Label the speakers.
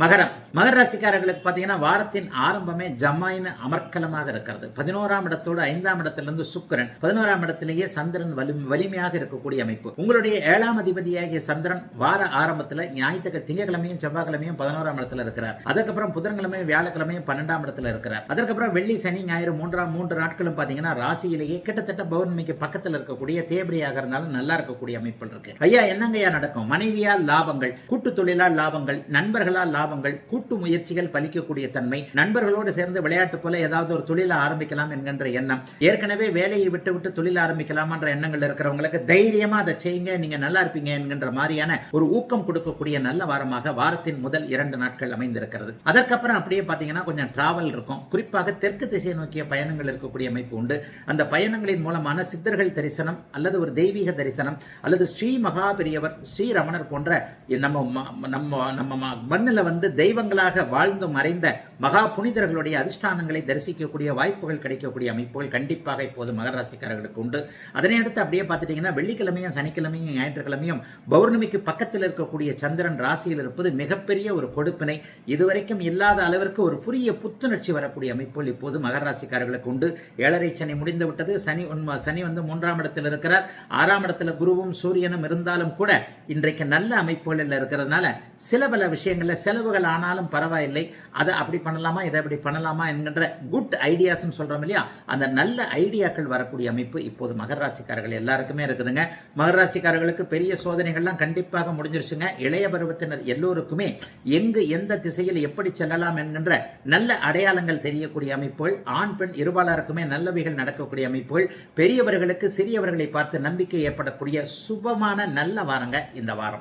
Speaker 1: மகரம். மகர ராசிக்காரர்களுக்கு பார்த்தீங்கன்னா வாரத்தின் ஆரம்பமே ஜமாயின் அமர்க்கலமாக இருக்கிறது. பதினோராம் இடத்தோடு ஐந்தாம் இடத்திலிருந்து சுக்கிரன். பதினோராம் இடத்திலேயே சந்திரன் வலி வலிமையாக இருக்கக்கூடிய அமைப்பு. உங்களுடைய ஏழாம் அதிபதியாகிய சந்திரன் வார ஆரம்பத்தில் ஞாயிற்றுக்கு திங்கக்கிழமையும் செவ்வாய்க்கிழமையும் பதினோராம் இடத்துல இருக்கிறார். அதுக்கப்புறம் புதன்கிழமையும் வியாழக்கிழமையும் பன்னெண்டாம் இடத்துல இருக்கிறார். அதற்கப்புறம் வெள்ளி சனி ஞாயிறு மூன்றாம் மூன்று நாட்களும் பார்த்தீங்கன்னா ராசியிலேயே கிட்டத்தட்ட பௌர்ணமிக்கு பக்கத்தில் இருக்கக்கூடிய தேபடியாக இருந்தாலும் நல்லா இருக்கக்கூடிய அமைப்பு இருக்கு. ஐயா என்னங்கய்யா நடக்கும்? மனைவியால் லாபங்கள் கூட்டு தொழிலால் லாபங்கள் நண்பர்களால் லாபங்கள் கூட்டு முயற்சிகள் பலிக்கக்கூடிய தன்மை நண்பர்களோடு சேர்ந்து விளையாட்டு போல ஏதாவது ஒரு தொழிலை ஆரம்பிக்கலாம் என்கின்ற எண்ணம். ஏற்கனவே வேலையை விட்டு விட்டு தொழில் ஆரம்பிக்கலாமான்ற எண்ணங்கள் இருக்கிறவங்களுக்கு தைரியமா அதை செய்யுங்க நீங்க நல்லா இருப்பீங்க என்கின்ற மாதிரியான ஒரு ஊக்கம் கொடுக்கக்கூடிய நல்ல வாரமாக வாரத்தின் முதல் இரண்டு நாட்கள் அமைந்திருக்கிறது. அதற்கப்புறம் அப்படியே பாத்தீங்கன்னா கொஞ்சம் டிராவல் இருக்கும். குறிப்பாக தெற்கு திசை நோக்கிய பயணங்கள் இருக்கக்கூடிய அமைப்பு உண்டு. அந்த பயணங்களின் மூலமான சித்தர்கள் தரிசனம் அல்லது ஒரு தெய்வீக தரிசனம் அல்லது ஸ்ரீ மகாபெரியவர் ஸ்ரீ ரமணர் போன்ற நம்ம நம்ம நம்ம மண்ணில் வந்து தெய்வங்களாக வாழ்ந்து மறைந்த மகா புனிதர்களுடைய அதிஷ்டானங்களை தரிசிக்கக்கூடிய வாய்ப்புகள் கிடைக்கக்கூடிய அமைப்புகள் கண்டிப்பாக இப்போது மகர ராசிக்காரர்களுக்கு உண்டு. அதனை அடுத்து அப்படியே பார்த்துட்டீங்கன்னா வெள்ளிக்கிழமையும் சனிக்கிழமையும் ஞாயிற்றுக்கிழமையும் பௌர்ணமிக்கு பக்கத்தில் இருக்கக்கூடிய சந்திரன் ராசியில் இருப்பது மிகப்பெரிய ஒரு கொடுப்பினை. இதுவரைக்கும் இல்லாத அளவிற்கு ஒரு புதிய புத்துணர்ச்சி வரக்கூடிய அமைப்புகள் இப்போது மகர ராசிக்காரர்களுக்கு உண்டு. ஏழரை சனி முடிந்து விட்டது. சனி உண்மை சனி வந்து மூன்றாம் இடத்தில் இருக்கிறார். ஆறாம் இடத்துல குருவும் சூரியனும் இருந்தாலும் கூட இன்றைக்கு நல்ல அமைப்புகளில் இருக்கிறதுனால சில பல விஷயங்களில் செலவுகள் ஆனாலும் பரவாயில்லை. அதை அப்படி பண்ணலாமா? இதை இப்படி பண்ணலாமா? என்கின்ற குட் ஐடியாஸ்னு சொல்கிறோம் இல்லையா? அந்த நல்ல ஐடியாக்கள் வரக்கூடிய அமைப்பு இப்போது மகர ராசிக்காரர்கள் எல்லாருக்குமே இருக்குதுங்க. மகர ராசிக்காரர்களுக்கு பெரிய சோதனைகள்லாம் கண்டிப்பாக முடிஞ்சிருச்சுங்க. இளைய பருவத்தினர் எல்லோருக்குமே எங்கு எந்த திசையில் எப்படி செல்லலாம் என்கின்ற நல்ல அடையாளங்கள் தெரியக்கூடிய அமைப்புகள் ஆண் பெண் இருபாலருக்குமே நல்லவைகள் நடக்கக்கூடிய அமைப்புகள் பெரியவர்களுக்கு சிறியவர்களை பார்த்து நம்பிக்கை ஏற்படக்கூடிய சுபமான நல்ல வாரங்க இந்த வாரம்.